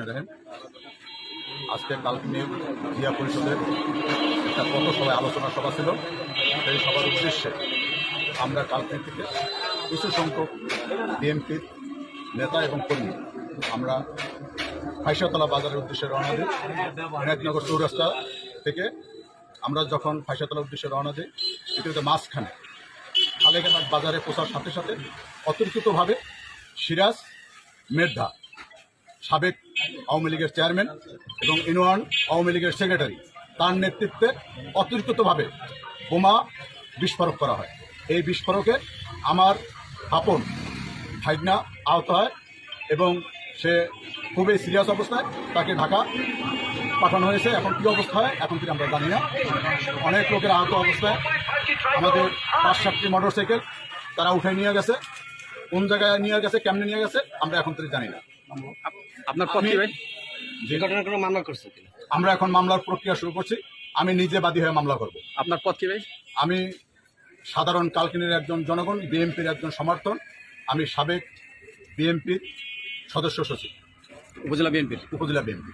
রাখেন আজকে কালকিনি জিয়া পরিষদের একটা কত সভায় আলোচনা সভা ছিল, সেই সভার উদ্দেশ্যে আমরা কালকিনি থেকে কিছু সংখ্যক বিএনপির নেতা এবং কর্মী আমরা ফাইসাতলা বাজারের উদ্দেশ্যে রওনা দিই। বিনায়কনগর চৌরাস্তা থেকে আমরা যখন ফাইসাতলার উদ্দেশ্যে রওনা দিই ইতিমধ্যে মাঝখানে। খালেঘাট বাজারে পৌঁছার সাথে সাথে অতর্কিতভাবে সিরাজ মেধা সাবেক আওয়ামী লীগের চেয়ারম্যান এবং ইনোয়ান আওয়ামী লীগের সেক্রেটারি। তার নেতৃত্বে অতিরিক্তভাবে বোমা বিস্ফোরক করা হয়। এই বিস্ফোরকে আমার আপন ভাইগনা আহত হয় এবং সে খুবই সিরিয়াস অবস্থায় তাকে ঢাকা পাঠানো হয়েছে। এখন কী অবস্থা হয়, এখন থেকে আমরা জানি না। অনেক লোকের আহত অবস্থায় আমাদের পাঁচ সাতটি মোটর সাইকেল তারা উঠে নিয়ে গেছে। কোন জায়গায় নিয়ে গেছে, কেমনে নিয়ে গেছে, আমরা এখন থেকে জানি না। আপনার পক্ষে ভাই? যে ঘটনার কোনো মামলা করছে আমরা এখন মামলার প্রক্রিয়া শুরু করছি। আমি নিজে বাদী হয়ে মামলা করব। আপনার পথ কি ভাই? আমি সাধারণ কালকিনের একজন জনগণ বিএনপির একজন সমর্থন। আমি সাবেক বিএনপির সদস্য সচিব। উপজেলা বিএনপির? উপজেলা বিএনপি।